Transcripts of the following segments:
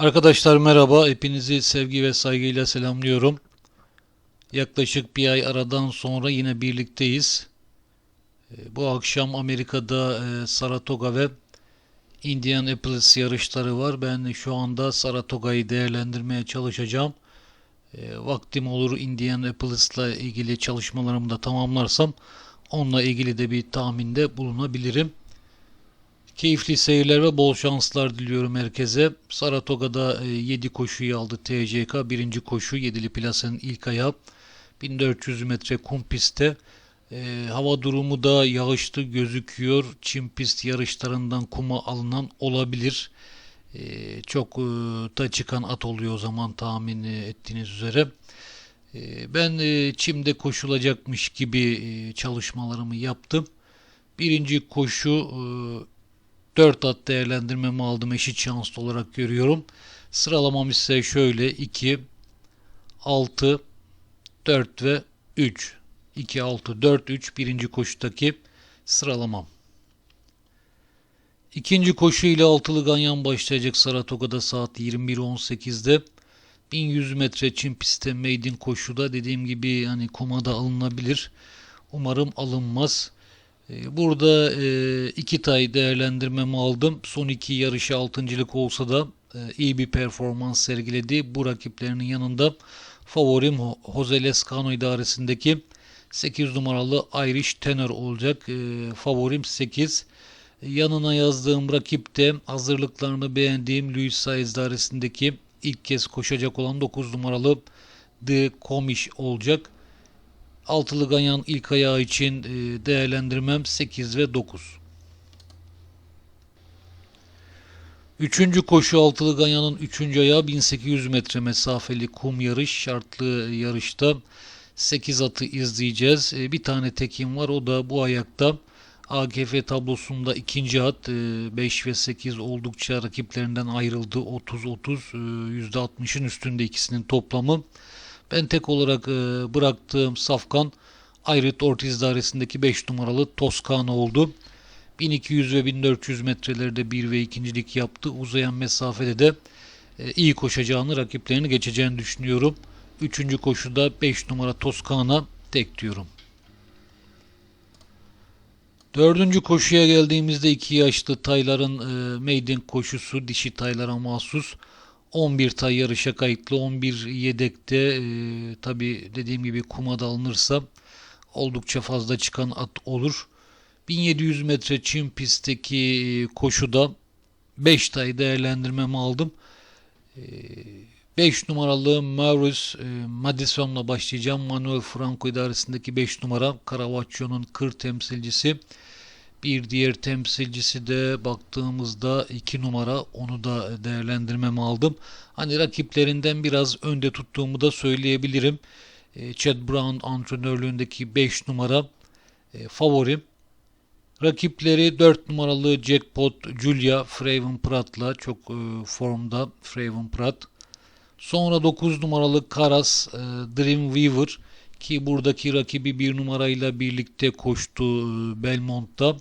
Arkadaşlar merhaba. Hepinizi sevgi ve saygıyla selamlıyorum. Yaklaşık bir ay aradan sonra yine birlikteyiz. E, Bu akşam Amerika'da e, Saratoga ve Indianapolis yarışları var. Ben şu anda Saratoga'yı değerlendirmeye çalışacağım. E, Vaktim olur Indianapolis'la ilgili çalışmalarımı da tamamlarsam onunla ilgili de bir tahminde bulunabilirim. Keyifli seyirler ve bol şanslar diliyorum herkese. Saratoga'da 7 koşuyu aldı TCK. Birinci koşu 7'li plasanın ilk ayağı. 1400 metre kum pistte. E, hava durumu da yağışlı gözüküyor. Çim pist yarışlarından kuma alınan olabilir. E, çok e, da çıkan at oluyor o zaman tahmin ettiğiniz üzere. E, ben e, çimde koşulacakmış gibi e, çalışmalarımı yaptım. Birinci koşu e, 4 at değerlendirmemi aldım eşit şanslı olarak görüyorum. Sıralamam ise şöyle 2, 6, 4 ve 3. 2, 6, 4, 3 birinci koşudaki sıralamam. İkinci koşu ile altılı ganyan başlayacak Saratoga'da saat 21.18'de. 1100 metre çim pistte maiden koşuda dediğim gibi hani kumada alınabilir. Umarım alınmaz. Ee, Burada e, iki tay değerlendirmemi aldım. Son iki yarışı altıncılık olsa da e, iyi bir performans sergiledi. Bu rakiplerinin yanında favorim Jose Lescano idaresindeki 8 numaralı Irish Tenor olacak. E, Favorim 8. Yanına yazdığım rakip de hazırlıklarını beğendiğim Luis Saez idaresindeki ilk kez koşacak olan 9 numaralı The Comish olacak. Altılı ganyan ilk ayağı için e, değerlendirmem 8 ve 9. Üçüncü koşu altılı ganyanın üçüncü ayağı 1800 metre mesafeli kum yarış şartlı yarışta 8 atı izleyeceğiz. E, Bir tane tekim var o da bu ayakta. AGF tablosunda ikinci at 5 ve 8 oldukça rakiplerinden ayrıldı. 30-30 %60'ın üstünde ikisinin toplamı. Ben tek olarak e, bıraktığım safkan Ayrit Ortiz dairesindeki 5 numaralı Toscano oldu. 1200 ve 1400 metrelerde 1 ve ikincilik yaptı. Uzayan mesafede de e, iyi koşacağını, rakiplerini geçeceğini düşünüyorum. Üçüncü koşuda 5 numara Toscana tek diyorum. Dördüncü koşuya geldiğimizde 2 yaşlı tayların e, maiden koşusu dişi taylara mahsus. 11 tay yarışa kayıtlı 11 yedekte e, tabi dediğim gibi kumada alınırsa oldukça fazla çıkan at olur. 1700 metre çim pistteki e, koşuda 5 tay değerlendirmemi aldım. 5 numaralı Maurice e, Madison'la başlayacağım. Manuel Franco idaresindeki 5 numara Caravaggio'nun kır temsilcisi. Bir diğer temsilcisi de baktığımızda 2 numara onu da değerlendirmeme aldım. Hani rakiplerinden biraz önde tuttuğumu da söyleyebilirim. E, Chad Brown antrenörlüğündeki 5 numara e, favorim. Rakipleri 4 numaralı Jackpot Julia Fraven Pratt'la çok e, formda Fraven Pratt. Sonra 9 numaralı Karas Dreamweaver ki buradaki rakibi 1 numarayla birlikte koştu Belmont'ta.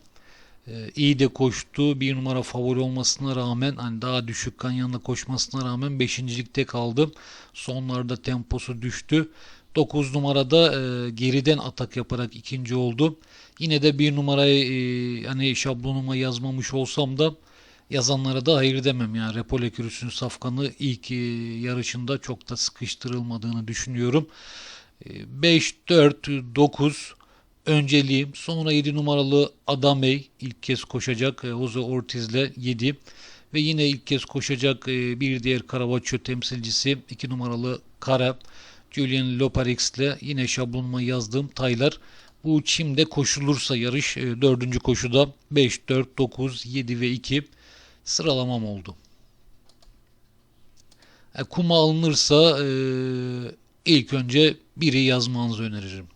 E, iyi de koştu. 1 numara favori olmasına rağmen hani daha düşük kanyanla koşmasına rağmen 5. ligde kaldı. Sonlarda temposu düştü. 9 numarada e, geriden atak yaparak ikinci oldu. Yine de bir numarayı e, hani şablonuma yazmamış olsam da yazanlara da hayır demem. Yani Repole Kürüs'ün safkanı ilk e, yarışında çok da sıkıştırılmadığını düşünüyorum. E, 5, 4, 9 önceliğim. Sonra 7 numaralı Adamey ilk kez koşacak. E, Jose Ortiz'le 7 ve yine ilk kez koşacak e, bir diğer Caravaggio temsilcisi 2 numaralı Kara Julian Loparix'le yine şablonuma yazdığım taylar. Bu çimde koşulursa yarış e, dördüncü koşuda 5, 4, 9, 7 ve 2 sıralamam oldu. E, kuma alınırsa e, ilk önce biri yazmanızı öneririm.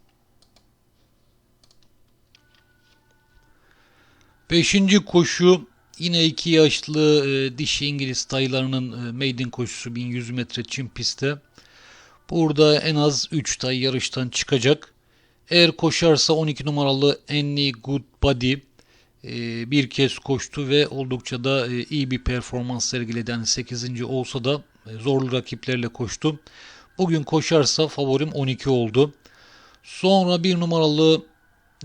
Beşinci koşu yine iki yaşlı e, dişi İngiliz taylarının e, maiden koşusu 1100 metre çim pistte. Burada en az 3 tay yarıştan çıkacak. Eğer koşarsa 12 numaralı Any Good Body e, bir kez koştu ve oldukça da e, iyi bir performans sergiledi. Yani 8. olsa da e, zorlu rakiplerle koştu. Bugün koşarsa favorim 12 oldu. Sonra bir numaralı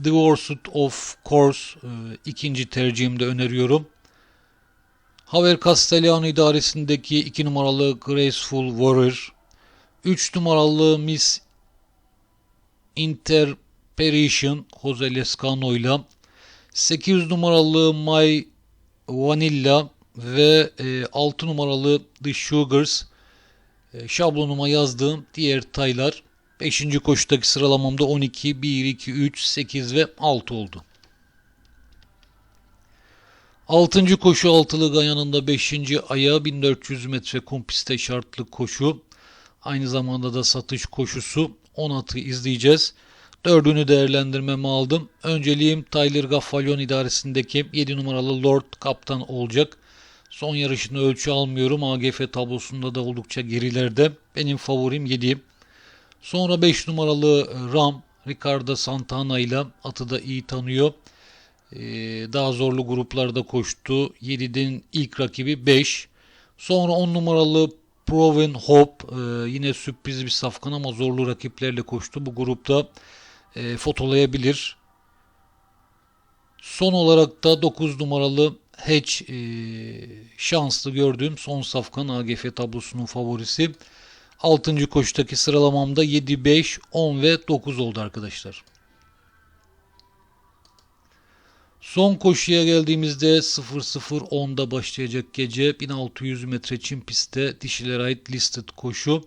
Divorced of Course e, ikinci tercihimde öneriyorum. Haver Castellano idaresindeki 2 numaralı Graceful Warrior, 3 numaralı Miss Interperition Jose Lescano ile 8 numaralı My Vanilla ve e, 6 numaralı The Sugars e, şablonuma yazdığım diğer taylar 5. koşudaki sıralamamda 12, 1, 2, 3, 8 ve 6 oldu. 6. koşu altılı Gayan'ında 5. aya 1400 metre kum pistte şartlı koşu. Aynı zamanda da satış koşusu 10 atı izleyeceğiz. Dördünü değerlendirmeme aldım. Önceliğim Tyler Gaffalion idaresindeki 7 numaralı Lord kaptan olacak. Son yarışını ölçü almıyorum. AGF tablosunda da oldukça gerilerde. Benim favorim 7. Sonra 5 numaralı Ram Ricardo Santana ile atı da iyi tanıyor. Ee, daha zorlu gruplarda koştu. 7'den ilk rakibi 5. Sonra 10 numaralı Proven Hope ee, yine sürpriz bir safkan ama zorlu rakiplerle koştu. Bu grupta e, fotolayabilir. Son olarak da 9 numaralı Hedge e, şanslı gördüğüm son safkan AGF tablosunun favorisi. 6. koşudaki sıralamamda 7, 5, 10 ve 9 oldu arkadaşlar. Son koşuya geldiğimizde 00.10'da başlayacak gece 1600 metre çim pistte dişilere ait listed koşu.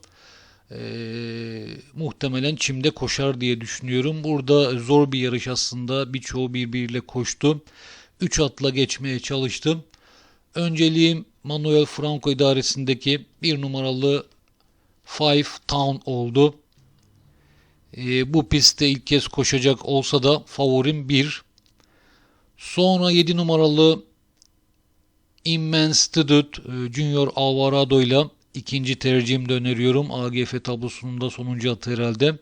Ee, muhtemelen çimde koşar diye düşünüyorum. Burada zor bir yarış aslında. Birçoğu birbiriyle koştu. 3 atla geçmeye çalıştım. Önceliğim Manuel Franco idaresindeki bir numaralı Five Town oldu. Ee, bu pistte ilk kez koşacak olsa da favorim 1. Sonra 7 numaralı Immenstitute e, Junior Alvarado ile ikinci tercihimde öneriyorum. AGF tablosunun da sonuncu atı herhalde.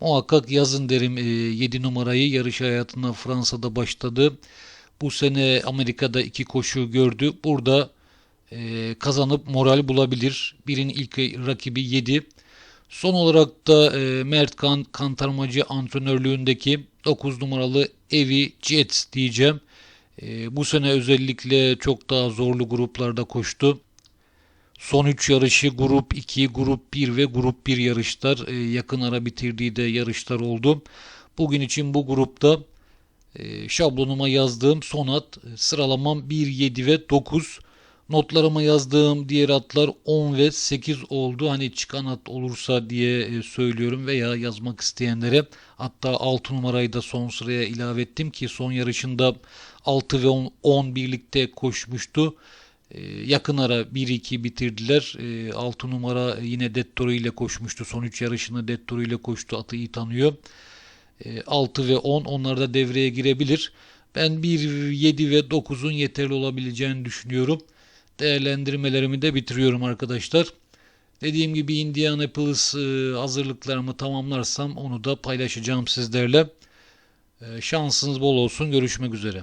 Muhakkak yazın derim 7 numarayı. Yarış hayatına Fransa'da başladı. Bu sene Amerika'da iki koşu gördü. Burada e, kazanıp moral bulabilir. Birin ilk rakibi 7. Son olarak da e, Mert Kan Kantarmacı antrenörlüğündeki 9 numaralı Evi Jets diyeceğim. E, bu sene özellikle çok daha zorlu gruplarda koştu. Son 3 yarışı grup 2, grup 1 ve grup 1 yarışlar e, yakın ara bitirdiği de yarışlar oldu. Bugün için bu grupta e, şablonuma yazdığım son at sıralamam 1, 7 ve 9. Notlarıma yazdığım diğer atlar 10 ve 8 oldu. Hani çıkan at olursa diye e, söylüyorum veya yazmak isteyenlere. Hatta 6 numarayı da son sıraya ilave ettim ki son yarışında 6 ve 10, 10 birlikte koşmuştu. E, yakın ara 1-2 bitirdiler. 6 numara yine Dettoro ile koşmuştu. Son 3 yarışını Dettoro ile koştu. Atı iyi tanıyor. 6 ve 10 onlar da devreye girebilir. Ben 1, 7 ve 9'un yeterli olabileceğini düşünüyorum değerlendirmelerimi de bitiriyorum arkadaşlar. Dediğim gibi Indianapolis e, hazırlıklarımı tamamlarsam onu da paylaşacağım sizlerle. E, şansınız bol olsun. Görüşmek üzere.